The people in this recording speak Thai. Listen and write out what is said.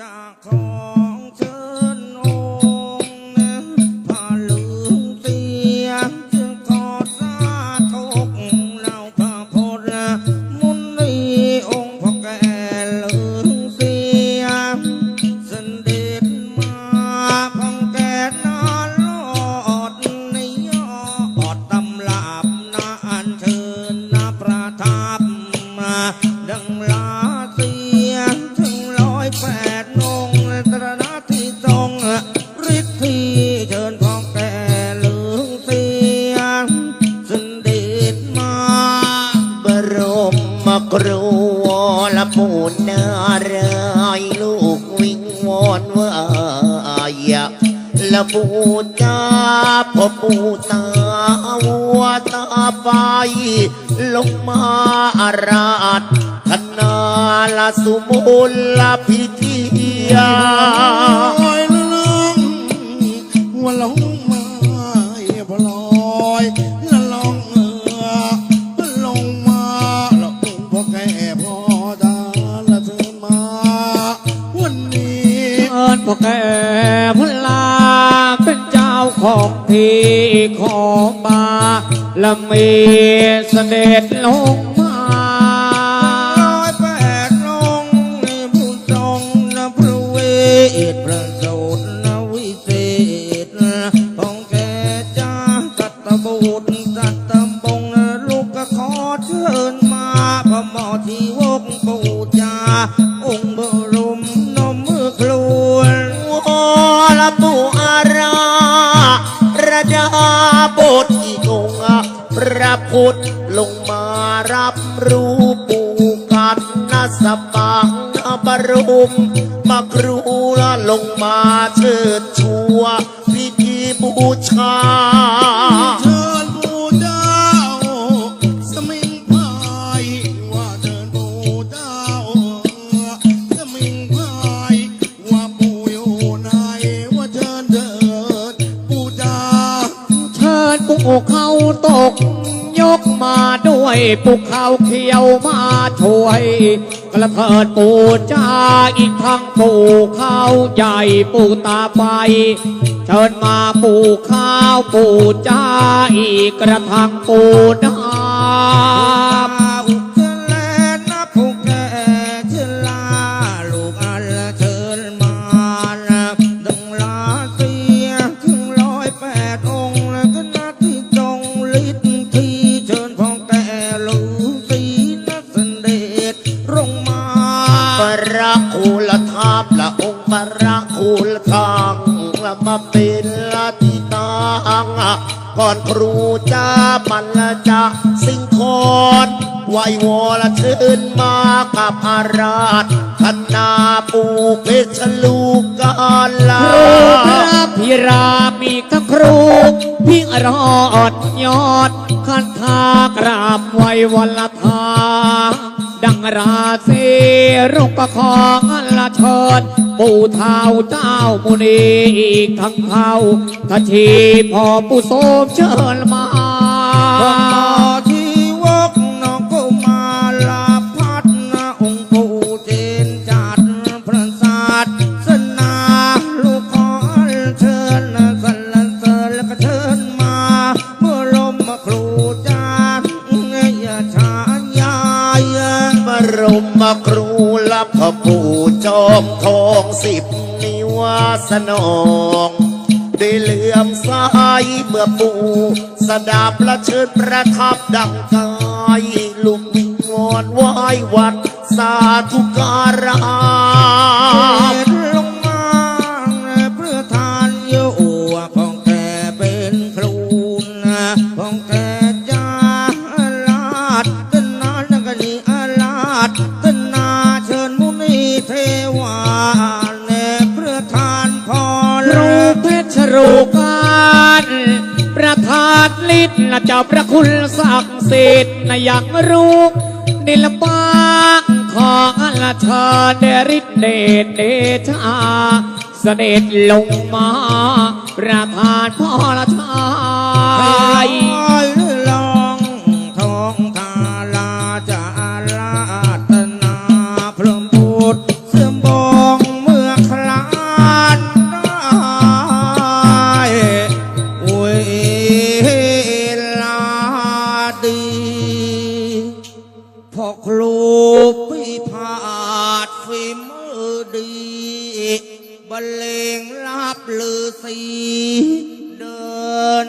จากของเธอ มครูวรปูนารายลูกวิงวอนว่าอย่าละปูจาพอปูตาวัวตาไฟลงมาอาราธนาละสุมุลละพิธียา พอดาละเธอมา วันนี้เอิญพวกแกพลาเป็นเจ้าของที่ของบาละมีเสด็จลง พุทธลงมารับรู้ปูกันนัสปังบรุมมาครูลลงมาเชิดชัวพิธีบูชา มาด้วยปุกเขาเขียวมาช่วย กระเพิดปูจ้าอีกทั้งปูเขาใหญ่ปูตาไป เชิญมาปูข้าวปูจ้าอีกกระทั่งปูดา parangkul ละเป็นลาติทางก่อนครูจ่ cha man cha sing ไหววอละชื่นมากับอาราธคณาปูเพชรลูกกาลาพระพิรามีกับครูพิงรอดยอดคันทากราบไหววละทาดังราศีรุกประคองละชิด ปู่เท้าเจ้ามุนีอีกทั้งเท้าทัชีพ่อปู่โสมเชิญมาที่วกน้องก็มาลาพัดนะองค์ปู่เจนจัดพระศาสนาลูกขอเชิญสรรเสริญแล้วก็เชิญมาเมื่อลมมาครูจานอย่าช้ายายบรมครูลับพระปู่ จอมทองสิบนิวาสนองได้เหลื่อมสายเมื่อปู่สดาบละเชิญประทับดังกายลุกวิงวอนไหว้วัดสาธุการาม รูปการประธานลิศนะเจ้าพระคุณศักดิ์สิทธิ์นะอยากรู้นิลปางของอัลเชิญเดริเดชเดชาเสด็จลงมา ประธานพ่อลาชาีพอครูพิพาทฝีมือดีบรรเลงลาบลือสีเดิน